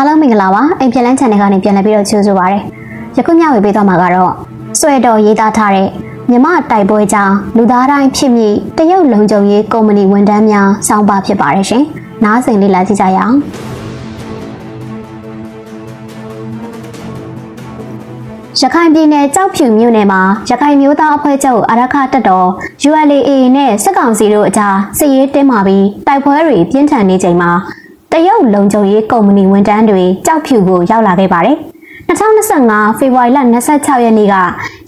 အားလုံးမင်္ဂလာပါအိမ်ပြန်လန်း channel ကနေပြန်လည်ပြီးတော့ကြိုဆိုပါရစေယခုမျှဝေပေးသွားမှာကတော့ဆွဲတော်ရေးသားထားတဲ့မြမတိုက်ပွဲကြောင့်လူသားတိုင်းဖြစ်မိတရုတ်လုံခြုံရေးကုမ္ပဏီဝန်ထမ်းများစောင်းပါဖြစ်ပါတယ်ရှင်နားဆင်လေးလာကြည့်ကြရအောင်ရခိုင်ပြည်နယ်ကြောက်ဖြူမြို့နယ်မှာရခိုင်မျိုးသားအဖွဲ့ချုပ်အရခတပ်တော် ULA နဲ့စစ်ကောင်စီတို့အကြားစစ်ရေးတင်းမာပြီးတိုက်ပွဲတွေပြင်းထန်နေချိန်မှာ တရုတ်လုံခြုံရေးကုမ္ပဏီဝန်ထမ်းတွေကြောက်ဖြူကိုရောက်လာခဲ့ပါတယ်။2025ဖေဖော်ဝါရီလ26ရက်နေ့က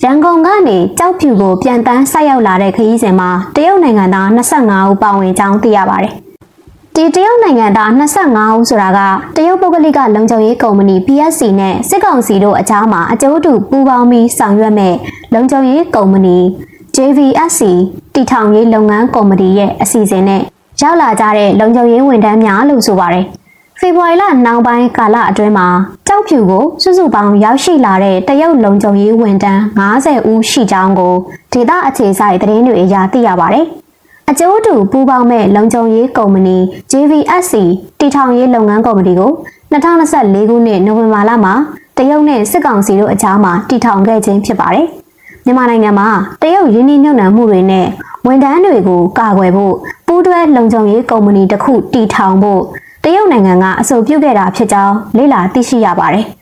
ရန်ကုန်ကနေကြောက်ဖြူကိုပြန်တန်းဆိုက်ရောက်လာတဲ့ခရီးစဉ်မှာတရုတ်နိုင်ငံသား25ဦးပါဝင်ကြောင်းသိရပါတယ်။ဒီတရုတ်နိုင်ငံသား25ဦးဆိုတာကတရုတ်ပုဂ္ဂလိကလုံခြုံရေးကုမ္ပဏီ PSC နဲ့စစ်ကောင်စီတို့အကြားမှာအကျိုးတူပူးပေါင်းပြီးဆောင်ရွက်မဲ့လုံခြုံရေးကုမ္ပဏီ JVSC တီထောင်ရေးလုပ်ငန်းကုမ္ပဏီရဲ့အစီအစဉ်နဲ့ ရောက်လာကြတဲ့လုံခြုံရေးဝန်ထမ်းများလို့ဆိုပါတယ်။ဖေဖော်ဝါရီလနောက်ပိုင်းကာလအတွင်းမှာကြောက်ဖြူကိုစုစုပေါင်းရောက်ရှိလာတဲ့တရုတ်လုံခြုံရေးဝန်ထမ်း90ဦးရှိကြောင်းကိုဒေသအခြေစိုက်သတင်းတွေအရသိရပါတယ်။အကျိုးတူပူးပေါင်းမဲ့လုံခြုံရေးကုမ္ပဏီ JVSC တီထောင်ရေးလုပ်ငန်းကုမ္ပဏီကို2024ခုနှစ်နိုဝင်ဘာလမှာတရုတ်နဲ့စစ်ကောင်စီတို့အကြားမှာတည်ထောင်ခဲ့ခြင်းဖြစ်ပါတယ်။ မြန်မာနိုင်ငံမှာတရုတ်ရင်းနှီးမြှုပ်နှံမှုတွေနဲ့ဝန်ထမ်းတွေကိုကာကွယ်ဖို့ပူးတွဲလုံခြုံရေးကုမ္ပဏီတစ်ခုတည်ထောင်ဖို့တရုတ်နိုင်ငံကအဆိုပြုခဲ့တာဖြစ်ကြောင်းလေ့လာသိရှိရပါတယ်။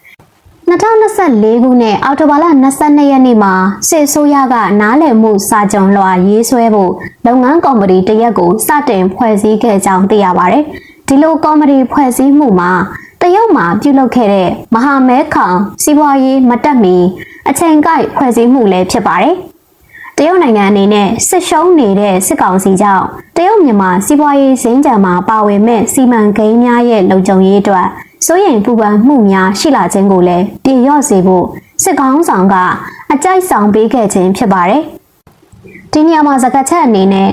2024ခုနှစ်အောက်တိုဘာလ22ရက်နေ့မှာစစ်အစိုးရကနားလည်မှုစာကြုံလွှာရေးဆွဲဖို့လုပ်ငန်းကော်မတီတရက်ကိုစတင်ဖွဲ့စည်းခဲ့ကြောင်းသိရပါတယ်။ဒီလိုကော်မတီဖွဲ့စည်းမှုမှာ တရုတ်မှာပြုလုပ်ခဲ့တဲ့မဟာမဲခေါင်စီးပွားရေးမတက်မီအချိန်ကိုက်ဖွဲ့စည်းမှုလည်းဖြစ်ပါတယ်။တရုတ်နိုင်ငံအနေနဲ့စစ်ရှုံးနေတဲ့စစ်ကောင်စီကြောင့်တရုတ်မြန်မာစီးပွားရေးစင်ကြံမှာပါဝင်မဲ့စီမံကိန်းများရဲ့လုံခြုံရေးအတွက်စိုးရိမ်ပူပန်မှုများရှိလာခြင်းကိုလည်းပြေလျော့စေဖို့စစ်ကောင်းဆောင်ကအကြိုက်ဆောင်ပေးခဲ့ခြင်းဖြစ်ပါတယ်။ဒီနေရာမှာစကားချက်အနေနဲ့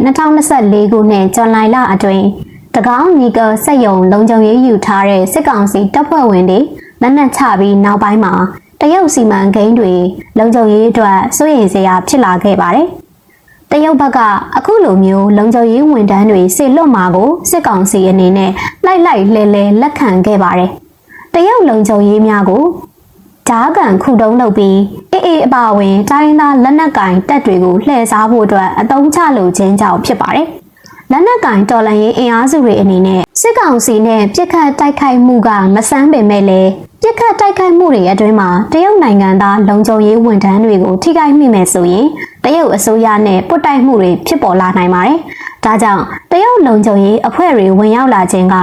2024ခုနှစ်ဇွန်လလအတွင်းတကော င်းနီကယ်စက်ယုံလုံခြုံရေးယူထားတဲ့စစ်ကောင်စီတပ်ဖွဲ့ဝင်တွေလက်နက်ချပြီးနောက်ပိုင်းမှာတရုတ်စီမံကိန်းတွေလုံခြုံရေးအတွက်စိုးရိမ်စရာဖြစ်လာခဲ့ပါတယ်။တရုတ်ဘက်ကအခုလိုမျိုးလုံခြုံရေးဝန်ထမ်းတွေစစ်လွတ်မှာကိုစစ်ကောင်စီအနေနဲ့လိုက်လိုက်လဲလဲလက်ခံခဲ့ပါတယ်။တရုတ်လုံခြုံရေးများကိုဓာကန်ခုတုံးလုပ်ပြီးအေးအေးအပါဝင်တိုင်းသားလက်နက်ကင်တပ်တွေကိုလှည့်စားဖို့အတွက်အသုံးချလိုခြင်းကြောင့်ဖြစ်ပါတယ်။ လက်နက်ကင်တော်လှန်ရေးအင်အားစုတွေအနေနဲ့စစ်ကောင်စီနဲ့ပြစ်ခတ်တိုက်ခိုက်မှုကမဆန်းပေမဲ့လည်းပြစ်ခတ်တိုက်ခိုက်မှုတွေအတွင်းမှာတရုတ်နိုင်ငံသားလုံခြုံရေးဝန်ထမ်းတွေကိုထိခိုက်မိမယ်ဆိုရင်တရုတ်အစိုးရနဲ့ပုတ်တိုက်မှုတွေဖြစ်ပေါ်လာနိုင်ပါတယ်။ဒါကြောင့်တရုတ်လုံခြုံရေးအဖွဲ့တွေဝင်ရောက်လာခြင်းက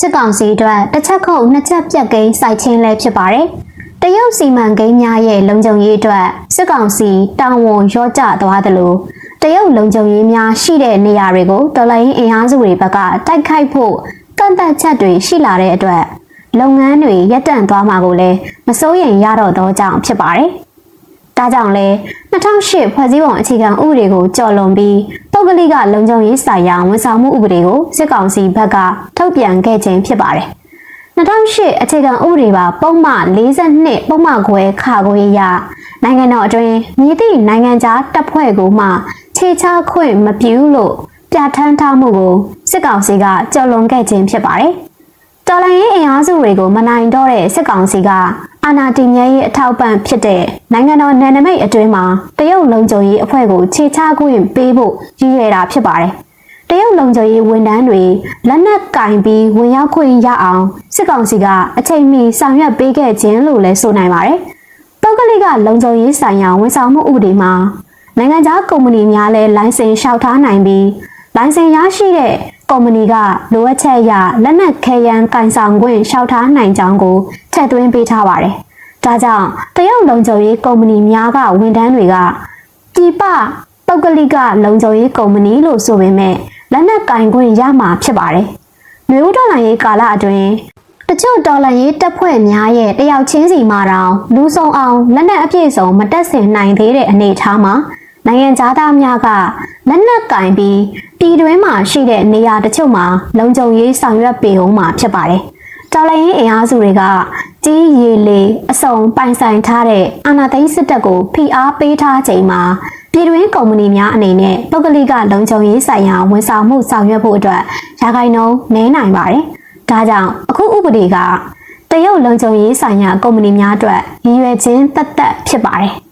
စစ်ကောင်စီအတွက်တစ်ချက်ခုတ်နှစ်ချက်ပြက်ကိန်းစိုက်ခြင်းလည်းဖြစ်ပါတယ်။တရုတ်စီမံကိန်းများရဲ့လုံခြုံရေးအတွက်စစ်ကောင်စီတာဝန်ရော့ကျသွားသလို တရုတ်လုံခြုံရေးများရှိတဲ့နေရာတွေကိုတော်လိုင်းအင်အားစုတွေဘက်ကတိုက်ခိုက်ဖို့ကန့်သက်ချက်တွေရှိလာတဲ့အတွက်လုပ်ငန်းတွေရပ်တန့်သွားမှာကိုလည်းမစိုးရိမ်ရတော့သောကြောင့်ဖြစ်ပါတယ်။ဒါကြောင့်လဲ2008ဖွဲ့စည်းပုံအခြေခံဥပဒေကိုကြော်လွန်ပြီးပုဂ္ဂလိကလုံခြုံရေးဆိုင်ရာဝန်ဆောင်မှုဥပဒေကိုစစ်ကောင်စီဘက်ကထုတ်ပြန်ခဲ့ခြင်းဖြစ်ပါတယ်။2008အခြေခံဥပဒေပါပုံမှန်42ပုံမှန်ခွဲခါခွေရနိုင်ငံတော်အတွင်းမြည်သည့်နိုင်ငံခြားတပ်ဖွဲ့ကိုမှ ခြေချခွင့်မပြုလို့ပြဋ္ဌာန်းထားမှုကိုစစ်ကောင်စီကကြော်လွန်ခဲ့ခြင်းဖြစ်ပါတယ်။တော်လိုင်းရေးအင်အားစုတွေကိုမနိုင်တော့တဲ့စစ်ကောင်စီကအာဏာတည်မြဲရေးအထောက်ပံ့ဖြစ်တဲ့နိုင်ငံတော်နယ်နိမိတ်အတွင်းမှာတရုတ်လုံခြုံရေးအဖွဲ့ကိုခြေချခွင့်ပေးဖို့ရည်ရွယ်တာဖြစ်ပါတယ်။တရုတ်လုံခြုံရေးဝန်ထမ်းတွေလက်နက်ကင်ပြီးဝင်ရောက်ခွင့်ရအောင်စစ်ကောင်စီကအချိန်မီဆောင်ရွက်ပေးခဲ့ခြင်းလို့လည်းဆိုနိုင်ပါတယ်။ပုဂ္ဂလိကလုံခြုံရေးဆိုင်ရာဝန်ဆောင်မှုဥပဒေမှာ နိုင်ငံခြားကုမ္ပဏီများလည်းလိုင်စင်လျှောက်ထားနိုင်ပြီးလိုင်စင်ရရှိတဲ့ကုမ္ပဏီကလိုအပ်ချက်အရလက်နက်ခဲယမ်းကင်ဆောင်ခွင့်လျှောက်ထားနိုင်ကြောင်းကိုထည့်သွင်းပေးထားပါတယ်။ဒါကြောင့်တရုတ်လုံခြုံရေးကုမ္ပဏီများကဝန်ထမ်းတွေကပြည်ပပုဂ္ဂလိကလုံခြုံရေးကုမ္ပဏီလို့ဆိုပေမဲ့လက်နက်ကင်ခွင့်ရမှာဖြစ်ပါတယ်။မျိုးဒေါ်လာရေးကာလအတွင်းတချို့ဒေါ်လာရေးတပ်ဖွဲ့များရဲ့တယောက်ချင်းစီမှာတောင်လူဆောင်အောင်လက်နက်အပြည့်စုံမတက်ဆင်နိုင်သေးတဲ့အနေအထားမှာ နိုင်ငံသားများကလက်နက်ကင်ပြီးပြည်တွင်းမှာရှိတဲ့နေရာတချို့မှာလုံခြုံရေးဆောင်ရွက်ပေးအောင်မှာဖြစ်ပါတယ်။တော်လိုင်းရေးအင်အားစုတွေကကြီးရီလေအစုံပိုင်ဆိုင်ထားတဲ့အာဏာသိမ်းစစ်တပ်ကိုဖိအားပေးထားချိန်မှာပြည်တွင်းကုမ္ပဏီများအနေနဲ့ပုဂ္ဂလိကလုံခြုံရေးဆိုင်ရာဝန်ဆောင်မှုဆောင်ရွက်ဖို့အတွက်ရာဂိုင်နှုန်းနည်းနိုင်ပါတယ်။ဒါကြောင့်အခုဥပဒေကတတရုတ်လုံခြုံရေးဆိုင်ရာကုမ္ပဏီများအတွက်ရည်ရွယ်ခြင်းသက်သက်ဖြစ်ပါတယ်။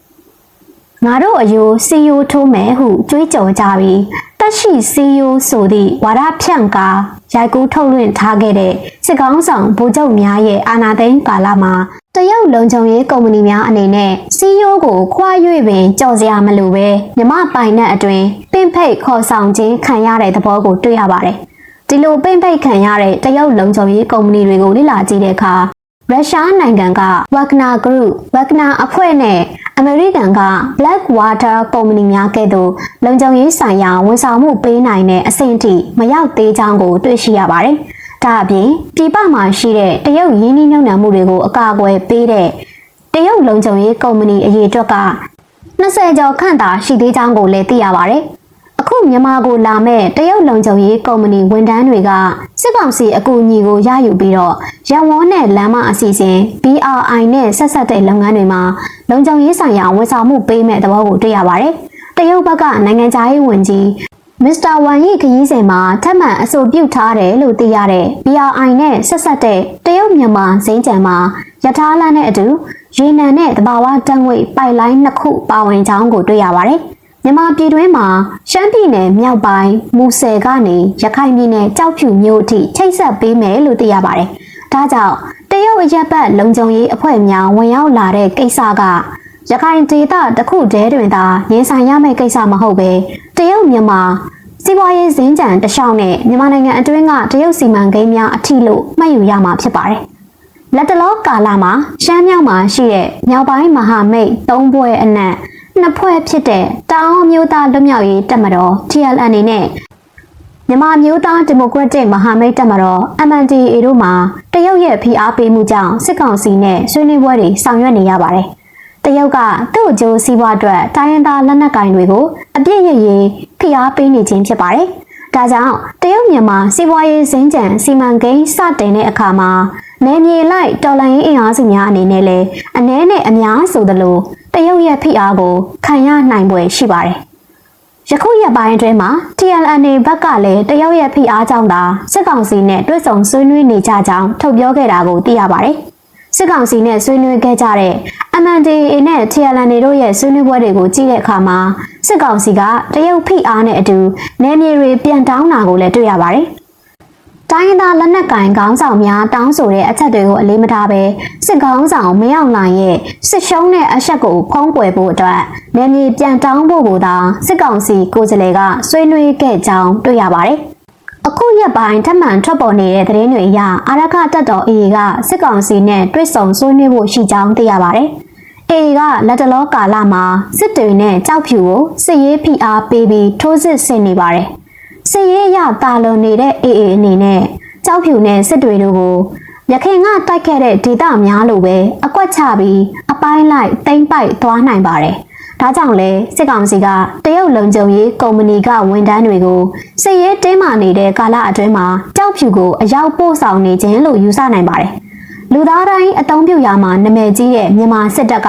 ငါတို့အယိုး CEO ထိုးမယ်ဟုကြွေးကြော်ကြပြီးတက်ရှိ CEO ဆိုသည့်ဝါဒဖြန့်ကာရိုက်ကူးထုတ်လွှင့်ထားခဲ့တဲ့စစ်ကောင်းဆောင်ဗိုလ်ချုပ်များရဲ့အာဏာသိမ်းကာလမှာတရုတ်လုံခြုံရေးကုမ္ပဏီများအနေနဲ့ CEO ကိုခွာ၍ပင်ကြော်စရာမလိုပဲမြမပိုင်နဲ့အတွင်ပင့်ဖိတ်ခေါ်ဆောင်ခြင်းခံရတဲ့သဘောကိုတွေ့ရပါတယ်။ဒီလိုပင့်ဖိတ်ခံရတဲ့တရုတ်လုံခြုံရေးကုမ္ပဏီတွေကိုလေ့လာကြည့်တဲ့အခါ ရုရှားနိုင်ငံက Wagner Group Wagner အဖွဲ့နဲ့အမေရိကန်က Blackwater ကုမ္ပဏီများကဲ့သို့လုံခြုံရေးဆိုင်ရာဝန်ဆောင်မှုပေးနိုင်တဲ့အဆင့်အထိမရောက်သေးကြောင်းကိုတွေ့ရှိရပါတယ်။ဒါအပြင်ပြည်ပမှာရှိတဲ့တရုတ်ရင်းနှီးမြှုပ်နှံမှုတွေကိုအကာအကွယ်ပေးတဲ့တရုတ်လုံခြုံရေးကုမ္ပဏီအရေးအတွက်က20ကျော်ခန့်သာရှိသေးကြောင်းကိုလည်းသိရပါတယ်။အ ခုမြန်မာကိုလာမဲ့တရုတ်လုံခြုံရေးကုမ္ပဏီဝန်ထမ်းတွေကစစ်ကောင်စီအကူအညီကိုရယူပြီးတော့ရန်ဝန်းနဲ့လမ်းမအစီအစဉ် BRI နဲ့ဆက်ဆက်တဲ့လုပ်ငန်းတွေမှာလုံခြုံရေးဆိုင်ရာဝန်ဆောင်မှုပေးမဲ့သဘောကိုတွေ့ရပါတယ်။တရုတ်ဘက်ကနိုင်ငံခြားရေးဝန်ကြီးမစ္စတာဝမ်ယီခရီးစဉ်မှာထပ်မံအဆိုပြုထားတယ်လို့သိရတဲ့ BRI နဲ့ဆက်ဆက်တဲ့တရုတ်မြန်မာဇိမ်းကြံမှာယထာလန်းနဲ့အတူရေနံနဲ့တဘာဝတန်းငွေပိုက်လိုင်းနှစ်ခုပါဝင်ကြောင်းကိုတွေ့ရပါတယ်။ မြန်မာပြည်တွင်းမှာရှမ်းပြည်နယ်မြောက်ပိုင်းမူဆယ်ကနေရခိုင်ပြည်နယ်ကြောက်ဖြူမြို့အထိချိတ်ဆက်ပေးမယ်လို့သိရပါတယ်။ဒါကြောင့်တရုတ်အရက်ပတ်လုံခြုံရေးအဖွဲ့များဝင်ရောက်လာတဲ့ကိစ္စကရခိုင်ဒေသတစ်ခုတည်းတွင်သာရင်ဆိုင်ရမယ့်ကိစ္စမဟုတ်ပဲတရုတ်မြန်မာစီးပွားရေးဇင်းကြံတခြားနဲ့မြန်မာနိုင်ငံအတွင်းကတရုတ်စီမံကိန်းများအထီးလို့မှတ်ယူရမှာဖြစ်ပါတယ်။လက်တလောကာလမှာရှမ်းမြောက်မှာရှိတဲ့မြောက်ပိုင်းမဟာမိတ်၃ဘွဲ့အနက် နှစ်ဖွဲ့ဖြစ်တဲ့တောင်မျိုးသားလွတ်မြောက်ရေးတပ်မတော် TLN နဲ့မြန်မာမျိုးသားဒီမိုကရက်တစ်မဟာမိတ်တပ်မတော် MNDAA တို့မှာတရုတ်ရဲ့ဖိအားပေးမှုကြောင့်စစ်ကောင်စီနဲ့ဆွေးနွေးပွဲတွေဆောင်ရွက်နေရပါတယ်။တရုတ်ကသူ့အကျိုးစီးပွားအတွက်တိုင်းရင်းသားလက်နက်ကိုင်တွေကိုအပြစ်ရရေးဖိအားပေးနေခြင်းဖြစ်ပါတယ်။ဒါကြောင့်တရုတ်မြန်မာစီးပွားရေးစင်ကြံစီမံကိန်းစတင်တဲ့အခါမှာ နယ်မြေလိုက်တော်လှန်ရေးအင်အားစုများအနေနဲ့လည်းအ ਨੇ နဲ့အများဆိုသလိုတရုတ်ရဲ့ဖိအားကိုခံရနိုင်ပွဲရှိပါတယ်။ယခုရက်ပိုင်းအတွင်းမှာ TLNA ဘက်ကလည်းတရုတ်ရဲ့ဖိအားကြောင့်သာစစ်ကောင်စီနဲ့တွဲဆုံဆွေးနွေးနေကြကြောင်းထုတ်ပြောခဲ့တာကိုသိရပါတယ်။စစ်ကောင်စီနဲ့ဆွေးနွေးခဲ့ကြတဲ့ MNDAA နဲ့ TLNA တို့ရဲ့ဆွေးနွေးပွဲတွေကိုကြည့်တဲ့အခါမှာစစ်ကောင်စီကတရုတ်ဖိအားနဲ့အတူနယ်မြေတွေပြန်တောင်းတာကိုလည်းတွေ့ရပါတယ်။ တိုင်းရင်းသားလက်နက်ကင်ခေါင်းဆောင်များတောင်းဆိုတဲ့အချက်တွေကိုအလေးမထားပဲစစ်ခေါင်းဆောင်မရောက်နိုင်ရဲ့စစ်ရှုံးတဲ့အချက်ကိုဖုံးကွယ်ဖို့အတွက်နေမြေပြန်တောင်းဖို့ကိုသာစစ်ကောင်စီကိုယ်စားလှယ်ကဆွေးနွေးခဲ့ကြောင်းတွေ့ရပါတယ်။အခုရက်ပိုင်းထပ်မံထွက်ပေါ်နေတဲ့သတင်းတွေအရအာရခတပ်တော် AA ကစစ်ကောင်စီနဲ့တွဲဆုံဆွေးနွေးဖို့ရှိကြောင်းသိရပါတယ်။ AA ကလက်တလောကာလမှာစစ်တွေနဲ့ကြောက်ဖြူကိုစစ်ရေးဖိအားပေးပြီးထိုးစစ်ဆင်နေပါတယ်။ စစ်ရေးအရတာလွန်နေတဲ့အေအေအနေနဲ့ကြောက်ဖြူနဲ့စစ်တွေတို့ကိုရခင်ကတိုက်ခဲ့တဲ့ဒေသများလိုပဲအကွက်ချပြီးအပိုင်းလိုက်တိမ့်ပိုက်သွားနိုင်ပါတယ်။ဒါကြောင့်လဲစစ်ကောင်စီကတရုတ်လုံခြုံရေးကုမ္ပဏီကဝန်ထမ်းတွေကိုစစ်ရေးတင်းမာနေတဲ့ကာလအတွင်းမှာကြောက်ဖြူကိုအရောက်ပို့ဆောင်နေခြင်းလို့ယူဆနိုင်ပါတယ်။လူသားတိုင်းအုံပြုရာမှာနာမည်ကြီးတဲ့မြန်မာစစ်တပ်က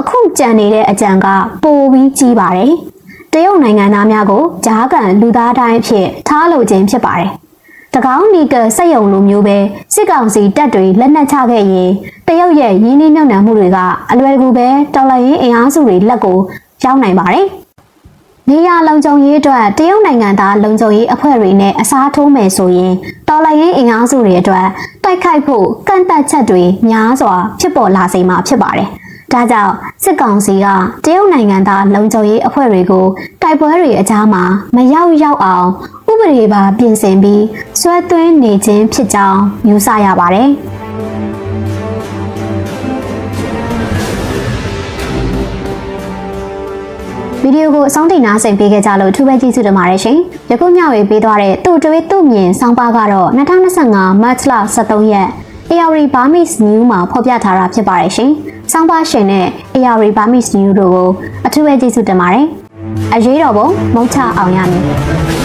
အခုကြံနေတဲ့အကြံကပိုပြီးကြီးပါတယ်။ တရုတ်နိုင်ငံသားများကိုဂျားကန်လူသားတိုင်းအဖြစ်ထားလိုခြင်းဖြစ်ပါတယ်။တကောင်းနီကယ်စက်ယုံလိုမျိုးပဲစစ်ကောင်စီတပ်တွေလက်နက်ချခဲ့ရင်တရုတ်ရဲ့ရင်းနှီးမြှုပ်နှံမှုတွေကအလွယ်တကူပဲတော်လှန်ရေးအင်အားစုတွေလက်ကိုရောက်နိုင်ပါတယ်။နေရလုံခြုံရေးအတွက်တရုတ်နိုင်ငံသားလုံခြုံရေးအဖွဲ့တွေနဲ့အစားထိုးမယ်ဆိုရင်တော်လှန်ရေးအင်အားစုတွေအတွက်တိုက်ခိုက်ဖို့ကန့်သက်ချက်တွေများစွာဖြစ်ပေါ်လာစေမှာဖြစ်ပါတယ်။ ဒါကြောင့်စစ်ကောင်စီကတရုတ်နိုင်ငံသားလုံခြုံရေးအဖွဲ့တွေကိုတိုက်ပွဲတွေအကြားမှာမရောက်ရောက်အောင်ဥပဒေပါပြင်ဆင်ပြီးဆွဲသွင်းနေခြင်းဖြစ်ကြောင်းယူဆရပါတယ်။ဗီဒီယိုကိုအဆုံးထိနားဆင်ပေးခဲ့ကြလို့ထူးပဲကျေးဇူးတင်ပါတယ်ရှင်။ယခုမျှဝေပေးသွားတဲ့တူတွေးသူ့မြင်ဆောင်းပါးကတော့2025မတ်လ23ရက် AR Burmese New မှာဖော်ပြထားတာဖြစ်ပါတယ်ရှင်။ ဆောင်းပါးရှင်နဲ့ AR Burmese New တို့ကိုအထူးပဲကျေးဇူးတင်ပါတယ်။အရေးတော်ပုံမုတ်ချအောင်ရမည်။